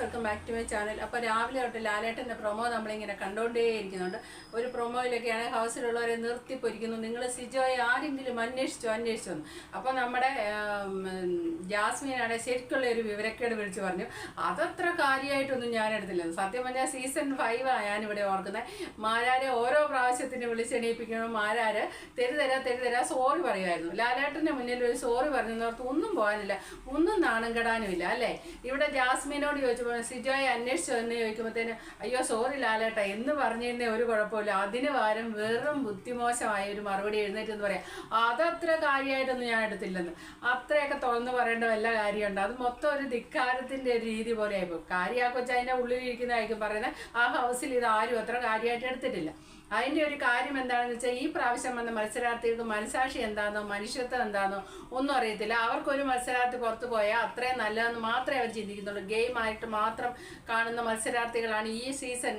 Welcome back to my channel അപ്പോൾ രാവിലെ തൊട്ട് ലാലേട്ടന്റെ പ്രൊമോ നമ്മളിങ്ങനെ കണ്ടുകൊണ്ടേ ഇരിക്കുന്നുണ്ട് ഒരു പ്രൊമോയിലൊക്കെയാണ് ഹൗസിലുള്ളവരെ നിർത്തി പൊരിക്കുന്നു നിങ്ങൾ സിജോയെ ആരെങ്കിലും അന്വേഷിച്ചോ അന്വേഷിച്ചോ അപ്പോൾ നമ്മുടെ ജാസ്മിനാണ് ശരിക്കുള്ള ഒരു വിവരക്കേട് വിളിച്ചു പറഞ്ഞു. അതത്ര കാര്യമായിട്ടൊന്നും ഞാൻ എടുത്തില്ല സത്യം പറഞ്ഞാൽ സീസൺ ഫൈവ് ഞാനിവിടെ ഓർക്കുന്നത് മാരാരെ ഓരോ പ്രാവശ്യത്തിന് വിളിച്ചെണീപ്പിക്കണം മാരാര് തെരുതരാ തെരുതരാ സോറി പറയുമായിരുന്നു ലാലേട്ടന്റെ മുന്നിൽ ഒരു സോറി പറഞ്ഞെന്നോർത്ത് ഒന്നും പോകാനില്ല. ഒന്നും നാണം കെടാനുമില്ല അല്ലേ? ഇവിടെ ജാസ്മിനോട് ചോദിച്ചപ്പോൾ സിജോയെ അന്വേഷിച്ചു എന്ന് ചോദിക്കുമ്പോഴത്തേന് അയ്യോ സോറി ലാലേട്ട എന്ന് പറഞ്ഞിരുന്നേ ഒരു കുഴപ്പമില്ല അതിന് പകരം വെറും ബുദ്ധിമോശമായ ഒരു മറുപടി എഴുന്നേറ്റ് എന്ന് പറയാം. അതത്ര കാര്യമായിട്ടൊന്നും ഞാൻ എടുത്തില്ലെന്ന്. അത്രയൊക്കെ തുറന്നു പറയേണ്ട വല്ല കാര്യമുണ്ട്? അത് മൊത്തം ഒരു ധിക്കാരത്തിന്റെ ഒരു രീതി പോലെ ആയിപ്പോ കാര്യ കൊച്ചു അതിന്റെ ഉള്ളിലിരിക്കുന്നതായിരിക്കും പറയുന്നത് ആ ഹൗസിൽ ഇത് ആരും അത്ര കാര്യമായിട്ട് എടുത്തിട്ടില്ല. അതിന്റെ ഒരു കാര്യം എന്താണെന്ന് വെച്ചാൽ ഈ പ്രാവശ്യം വന്ന മത്സരാർത്ഥികൾക്ക് മനസാക്ഷി എന്താണെന്നോ മനുഷ്യത്വം എന്താണെന്നോ ഒന്നും അറിയത്തില്ല. അവർക്കൊരു മത്സരാർത്ഥി പുറത്തു പോയാൽ അത്രയും നല്ലതെന്ന് മാത്രമേ അവർ ചിന്തിക്കുന്നുള്ളൂ. ഗെയിം ആയിട്ട് മാത്രം കാണുന്ന മത്സരാർത്ഥികളാണ് ഈ സീസൺ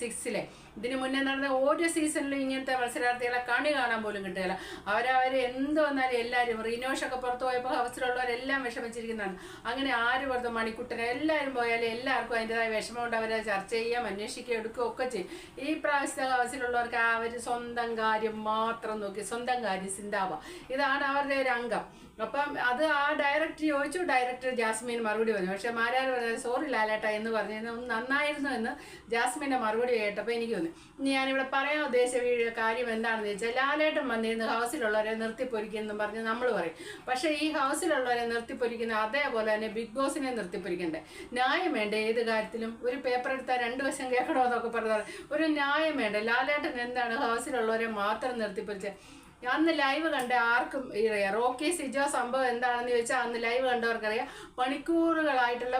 സിക്സിലെ ഇതിനു മുന്നേ നടന്ന ഓരോ സീസണിലും ഇങ്ങനത്തെ മത്സരാർത്ഥികളെ കണി കാണാൻ പോലും കിട്ടുകയില്ല. അവരവർ എന്ത് വന്നാലും എല്ലാവരും റീനോഷൊക്കെ പുറത്തു പോയപ്പോൾ ഹൗസിലുള്ളവരെല്ലാം വിഷമിച്ചിരിക്കുന്നതാണ്. അങ്ങനെ ആര് പുറത്ത് മണിക്കുട്ടനെ എല്ലാവരും പോയാലും എല്ലാവർക്കും അതിന്റെതായ വിഷമമുണ്ട്. അവരെ ചർച്ച ചെയ്യാം അന്വേഷിക്കുകയും എടുക്കുകയും ഒക്കെ ചെയ്യും. ഈ പ്രാവശ്യത്തെ ഹൗസിലുള്ളവർക്ക് അവർ സ്വന്തം കാര്യം മാത്രം നോക്കി സ്വന്തം കാര്യം ചിന്താവ. ഇതാണ് അവരുടെ ഒരു അംഗം. അപ്പം അത് ആ ഡയറക്ടർ ചോദിച്ചു ഡയറക്ടർ ജാസ്മിൻ മറുപടി പറഞ്ഞു. പക്ഷെ മാരാർ പറഞ്ഞാൽ സോറി ലാലേട്ട എന്ന് പറഞ്ഞു നന്നായിരുന്നു എന്ന് ജാസ്മിന്റെ മറുപടി കേട്ടപ്പോൾ എനിക്ക് തോന്നി. ഞാനിവിടെ പറയാൻ ഉദ്ദേശിച്ച കാര്യം എന്താണെന്ന് ചോദിച്ചാൽ ലാലേട്ടൻ വന്നിരുന്ന് ഹൗസിലുള്ളവരെ നിർത്തിപ്പൊരിക്കുമെന്നും പറഞ്ഞ് നമ്മൾ പറയും. പക്ഷേ ഈ ഹൗസിലുള്ളവരെ നിർത്തിപ്പൊരിക്കുന്ന അതേപോലെ തന്നെ ബിഗ് ബോസിനെ നിർത്തിപ്പൊരിക്കണ്ടേ? ന്യായം വേണ്ടേ? ഏത് കാര്യത്തിലും? ഒരു പേപ്പർ എടുത്താൽ രണ്ട് വശം കേൾക്കണമെന്നൊക്കെ പറഞ്ഞു ഒരു ന്യായം വേണ്ടേ? ലാലേട്ടൻ എന്താണ് ഹൗസിലുള്ളവരെ മാത്രം നിർത്തിപ്പൊരിച്ചത് അന്ന് ലൈവ് കണ്ട ആർക്കും അറിയാം റോക്കി സിജോ സംഭവം എന്താണെന്ന് ചോദിച്ചാൽ അന്ന് ലൈവ് കണ്ടവർക്കറിയാം. മണിക്കൂറുകളായിട്ടുള്ള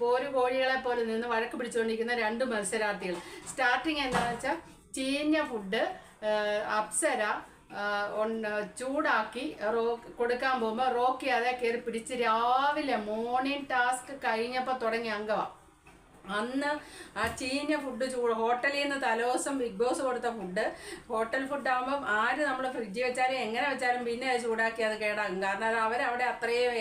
പോരു കോഴികളെ പോലെ നിന്ന് വഴക്ക് പിടിച്ചുകൊണ്ടിരിക്കുന്ന രണ്ട് മത്സരാർത്ഥികൾ. സ്റ്റാർട്ടിങ് എന്താണെന്ന് വെച്ചാൽ ചീഞ്ഞ ഫുഡ് അപ്സര ചൂടാക്കി റോ കൊടുക്കാൻ പോകുമ്പോൾ റോക്കി അതേ കയറി പിടിച്ച് രാവിലെ മോർണിംഗ് ടാസ്ക് കഴിഞ്ഞപ്പോൾ തുടങ്ങിയ അംഗമാണ് അന്ന് ആ ചീഞ്ഞ ഫുഡ് ചൂട് ഹോട്ടലിൽ നിന്ന് തലേദിവസം ബിഗ് ബോസ് കൊടുത്ത ഫുഡ് ഹോട്ടൽ ഫുഡ് ആകുമ്പം ആര് നമ്മൾ ഫ്രിഡ്ജിൽ വെച്ചാലും എങ്ങനെ വെച്ചാലും പിന്നെ ചൂടാക്കി അത് കേടാകും. കാരണം അവരവിടെ അത്രയും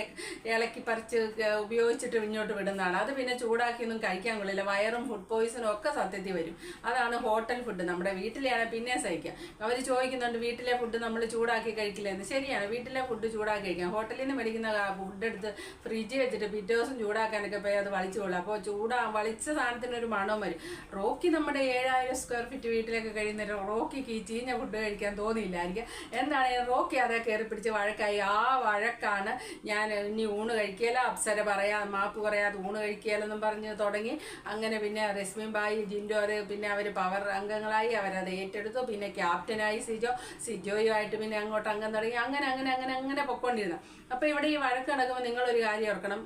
ഇളക്കി പറിച്ച് ഉപയോഗിച്ചിട്ട് ഇങ്ങോട്ട് വിടുന്നതാണ്. അത് പിന്നെ ചൂടാക്കിയൊന്നും കഴിക്കാൻ കൊള്ളില്ല. വയറും ഫുഡ് പോയിസണും ഒക്കെ സത്യത്തിൽ വരും. അതാണ് ഹോട്ടൽ ഫുഡ് നമ്മുടെ വീട്ടിലെയാണ് പിന്നെ സഹിക്കുക അവർ ചോദിക്കുന്നുണ്ട് വീട്ടിലെ ഫുഡ് നമ്മൾ ചൂടാക്കി കഴിക്കില്ലെന്ന്. ശരിയാണ് വീട്ടിലെ ഫുഡ് ചൂടാക്കി കഴിക്കാം. ഹോട്ടലിൽ നിന്ന് മേടിക്കുന്ന ഫുഡ് എടുത്ത് ഫ്രിഡ്ജിൽ വെച്ചിട്ട് പിറ്റേ ദിവസം ചൂടാക്കാനൊക്കെ പോയി അത് വളിച്ചു കൊള്ളും. അപ്പോൾ ചൂടാ വലിച്ച സാധനത്തിന് ഒരു മണവും വരും. റോക്കി നമ്മുടെ ഏഴായിരം സ്ക്വയർ ഫീറ്റ് വീട്ടിലൊക്കെ കഴിയുന്ന റോക്കിക്ക് ഈ ചീഞ്ഞ ഫുഡ് കഴിക്കാൻ തോന്നിയില്ലായിരിക്കും. എന്താണ് റോക്കി അതേ കയറി പിടിച്ച് വഴക്കായി? ആ വഴക്കാണ് ഞാൻ ഇനി ഊണ് കഴിക്കുകയില്ല അപ്സര പറയാ മാപ്പ് പറയാതെ ഊണ് കഴിക്കുകയില്ലെന്നും പറഞ്ഞ് തുടങ്ങി. അങ്ങനെ പിന്നെ റസ്മിൻ ബായി ജിൻഡോര് പിന്നെ അവർ പവർ അംഗങ്ങളായി അവരത് ഏറ്റെടുത്തു. പിന്നെ ക്യാപ്റ്റനായി സിജോ സിജോയുമായിട്ട് പിന്നെ അങ്ങോട്ട് അംഗം തുടങ്ങി. അങ്ങനെ അങ്ങനെ അങ്ങനെ അങ്ങനെ പൊക്കോണ്ടിരുന്നു. അപ്പോൾ ഇവിടെ ഈ വഴക്ക് നടക്കുമ്പോൾ നിങ്ങളൊരു കാര്യം ഓർക്കണം.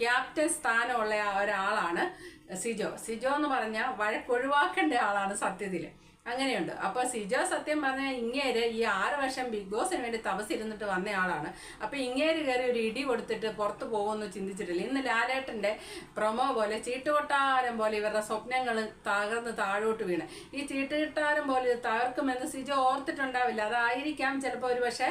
ക്യാപ്റ്റൻ സ്ഥാനമുള്ള ഒരാളാണ് സിജോ. സിജോ എന്ന് പറഞ്ഞാൽ വഴക്കൊഴിവാക്കേണ്ട ആളാണ് സത്യത്തിൽ അങ്ങനെയുണ്ട്. അപ്പോൾ സിജോ സത്യം പറഞ്ഞാൽ ഇങ്ങേര് ഈ ആറ് വർഷം ബിഗ് ബോസിന് വേണ്ടി തപസിരുന്നിട്ട് വന്ന ആളാണ്. അപ്പോൾ ഇങ്ങേര് കയറി ഒരു ഇടി കൊടുത്തിട്ട് പുറത്തു പോകുമെന്ന് ചിന്തിച്ചിട്ടില്ല. ഇന്ന് ലാലേട്ടന്റെ പ്രൊമോ പോലെ ചീട്ടുകൊട്ടാരം പോലെ ഇവരുടെ സ്വപ്നങ്ങൾ തകർന്ന് താഴോട്ട് വീണ്. ഈ ചീട്ടുകൊട്ടാരം പോലെ തകർക്കുമെന്ന് സിജോ ഓർത്തിട്ടുണ്ടാവില്ല. അതായിരിക്കാം ചിലപ്പോൾ ഒരു പക്ഷേ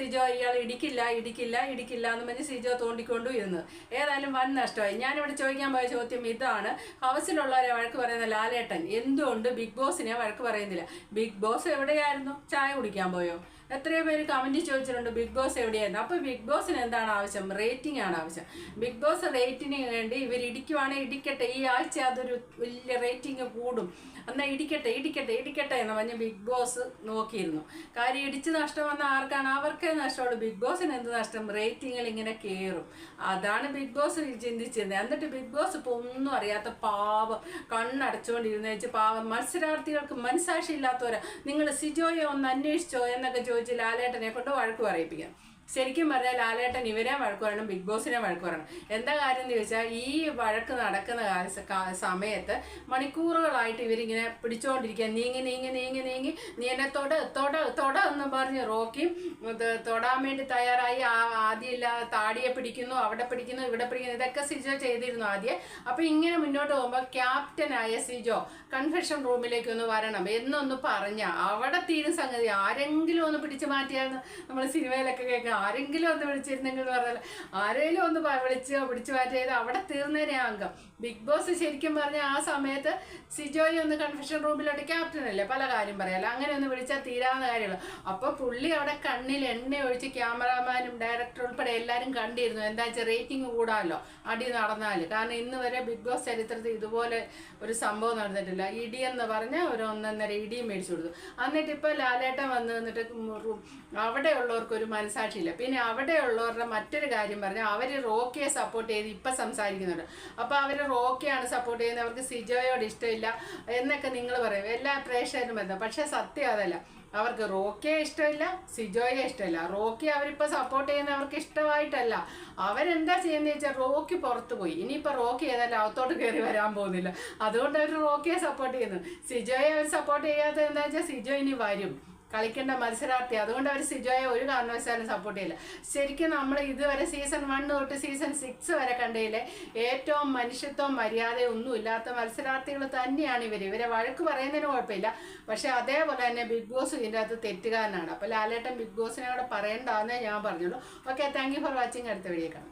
സിജോ ഇയാൾ ഇടിക്കില്ല ഇടിക്കില്ല ഇടിക്കില്ല എന്ന് പറഞ്ഞ് സിജോ തോണ്ടിക്കൊണ്ടു ഇരുന്നത് ഏതായാലും വൻ നഷ്ടമായി. ഞാനിവിടെ ചോദിക്കാൻ പോയ ചോദ്യം ഇതാണ്. ഹൗസിലുള്ളവരെ വഴക്ക് പറയുന്ന ലാലേട്ടൻ എന്തുകൊണ്ട് ബിഗ് ബോസിനെ വഴക്ക് പറയുന്നില്ല. ബിഗ് ബോസ് എവിടെയായിരുന്നു? ചായ കുടിക്കാൻ പോയോ? എത്രയോ പേര് കമന്റ് ചോദിച്ചിട്ടുണ്ട് ബിഗ് ബോസ് എവിടെയായിരുന്നു? അപ്പോൾ ബിഗ് ബോസിന് എന്താണ് ആവശ്യം? റേറ്റിംഗ് ആണ് ആവശ്യം. ബിഗ് ബോസ് റേറ്റിംഗിന് വേണ്ടി ഇവർ ഇടിക്കുവാണെങ്കിൽ ഇടിക്കട്ടെ. ഈ ആഴ്ച അതൊരു വലിയ റേറ്റിംഗ് കൂടും. എന്നാൽ ഇടിക്കട്ടെ ഇടിക്കട്ടെ ഇടിക്കട്ടെ എന്ന് പറഞ്ഞ് ബിഗ് ബോസ് നോക്കിയിരുന്നു. കാര്യം ഇടിച്ച് നഷ്ടം വന്ന ആർക്കാണ്? അവർക്കേ നഷ്ടമുള്ളൂ. ബിഗ് ബോസിന് എന്ത് നഷ്ടം? റേറ്റിംഗിൽ ഇങ്ങനെ കയറും അതാണ് ബിഗ് ബോസ് ചിന്തിച്ചിരുന്നത്. എന്നിട്ട് ബിഗ് ബോസ് ഇപ്പോൾ ഒന്നും അറിയാത്ത പാവം കണ്ണടച്ചുകൊണ്ടിരുന്ന വെച്ച് പാവം മത്സരാർത്ഥികൾക്ക് മനസാക്ഷി ഇല്ലാത്തവരാ നിങ്ങൾ സിജോയെ ഒന്ന് അന്വേഷിച്ചോ? എന്നൊക്കെ ചോദിച്ച് ലാലേട്ടനെ കൊണ്ട് വഴക്ക് പറയിപ്പിക്കാം. ശരിക്കും പറഞ്ഞാൽ ലാലേട്ടൻ ഇവരെ വഴക്ക് പറയണം ബിഗ് ബോസിനെ വഴക്ക് പറയണം എന്താ കാര്യം എന്ന് ചോദിച്ചാൽ ഈ വഴക്ക് നടക്കുന്ന സമയത്ത് മണിക്കൂറുകളായിട്ട് ഇവരിങ്ങനെ പിടിച്ചുകൊണ്ടിരിക്കുക നീങ്ങി നീങ്ങി നീങ്ങി നീങ്ങി നീ എന്നെ തൊട തൊട തൊട എന്ന് പറഞ്ഞ് റോക്കി തൊടാൻ വേണ്ടി തയ്യാറായി. ആ- ആദ്യം ഇല്ല താടിയെ പിടിക്കുന്നു അവിടെ പിടിക്കുന്നു ഇവിടെ പിടിക്കുന്നു ഇതൊക്കെ സിജോ ചെയ്തിരുന്നു ആദ്യം. അപ്പൊ ഇങ്ങനെ മുന്നോട്ട് പോകുമ്പോൾ ക്യാപ്റ്റനായ സിജോ കൺഫെഷൻ റൂമിലേക്ക് ഒന്ന് വരണം എന്നൊന്ന് പറഞ്ഞ അവിടെ തീരും സംഗതി. ആരെങ്കിലും ഒന്ന് പിടിച്ചു മാറ്റിയായിരുന്നു നമ്മൾ സിനിമയിലൊക്കെ കേൾക്കാം. ആരെങ്കിലും ഒന്ന് വിളിച്ചിരുന്നെങ്കിൽ പറഞ്ഞാൽ ആരെങ്കിലും ഒന്ന് വിളിച്ച് പിടിച്ചു മാറ്റിയത് അവിടെ തീർന്നേനെ അംഗം. ബിഗ് ബോസ് ശരിക്കും പറഞ്ഞാൽ ആ സമയത്ത് സിജോയി ഒന്ന് കൺഫ്യൂഷൻ റൂമിലോട്ട് ക്യാപ്റ്റൻ അല്ലേ? പല കാര്യം പറയാലോ അങ്ങനെ ഒന്ന് വിളിച്ചാൽ തീരാവുന്ന കാര്യമുള്ളൂ അപ്പോൾ പുള്ളി അവിടെ കണ്ണിൽ എണ്ണ ഒഴിച്ച് ക്യാമറാമാനും ഡയറക്ടർ ഉൾപ്പെടെ എല്ലാവരും കണ്ടിരുന്നു. എന്താ വെച്ചാൽ റേറ്റിംഗ് കൂടാമല്ലോ അടി നടന്നാൽ കാരണം ഇന്ന് വരെ ബിഗ് ബോസ് ചരിത്രത്തിൽ ഇതുപോലെ ഒരു സംഭവം നടന്നിട്ടില്ല. ഇടി എന്ന് പറഞ്ഞ ഒരു ഒന്നൊന്നര ഇടിയും മേടിച്ചു കൊടുത്തു. എന്നിട്ട് ഇപ്പോൾ ലാലേട്ടൻ വന്ന് നിന്നിട്ട് ഉള്ളവർക്ക് ഒരു മനസാക്ഷിയില്ല പിന്നെ അവിടെയുള്ളവരുടെ മറ്റൊരു കാര്യം പറഞ്ഞാൽ അവർ റോക്കിയെ സപ്പോർട്ട് ചെയ്ത് ഇപ്പം സംസാരിക്കുന്നുണ്ട്. അപ്പോൾ അവർ റോക്കിയാണ് സപ്പോർട്ട് ചെയ്യുന്നത്. അവർക്ക് സിജോയോട് ഇഷ്ടമില്ല എന്നൊക്കെ നിങ്ങൾ പറയും. എല്ലാ പ്രേക്ഷകരും ബന്ധം പക്ഷേ സത്യം അതല്ല. അവർക്ക് റോക്കിയെ ഇഷ്ടമില്ല സിജോയെ ഇഷ്ടമില്ല. റോക്കി അവരിപ്പോൾ സപ്പോർട്ട് ചെയ്യുന്ന അവർക്ക് ഇഷ്ടമായിട്ടല്ല. അവരെന്താ ചെയ്യുന്നത് വെച്ചാൽ റോക്കി പുറത്തു പോയി. ഇനിയിപ്പോൾ റോക്കി ഏതായാലും അകത്തോട്ട് കയറി വരാൻ പോകുന്നില്ല. അതുകൊണ്ട് അവർ റോക്കിയെ സപ്പോർട്ട് ചെയ്യുന്നു. സിജോയെ അവർ സപ്പോർട്ട് ചെയ്യാത്തത് എന്താ വെച്ചാൽ സിജോ ഇനി വരും. കളിക്കേണ്ട മത്സരാർത്ഥി. അതുകൊണ്ട് അവർ സിജോയെ ഒരു കാരണവശാലും സപ്പോർട്ട് ചെയ്യില്ല. ശരിക്കും നമ്മൾ ഇതുവരെ സീസൺ വൺ തൊട്ട് സീസൺ സിക്സ് വരെ കണ്ടതിലെ ഏറ്റവും മനുഷ്യത്വം മര്യാദയും ഒന്നും ഇല്ലാത്ത മത്സരാർത്ഥികൾ തന്നെയാണ് ഇവർ ഇവരെ വഴക്ക് പറയുന്നതിന് കുഴപ്പമില്ല. പക്ഷെ അതേപോലെ തന്നെ ബിഗ് ബോസ് ഇതിന്റെ അകത്ത് തെറ്റുകാരനാണ്. അപ്പോൾ ലാലേട്ടൻ ബിഗ് ബോസിനെ കൂടെ പറയേണ്ടതെന്നേ ഞാൻ പറഞ്ഞുള്ളൂ. Okay thank you for watching അടുത്ത വീഡിയോ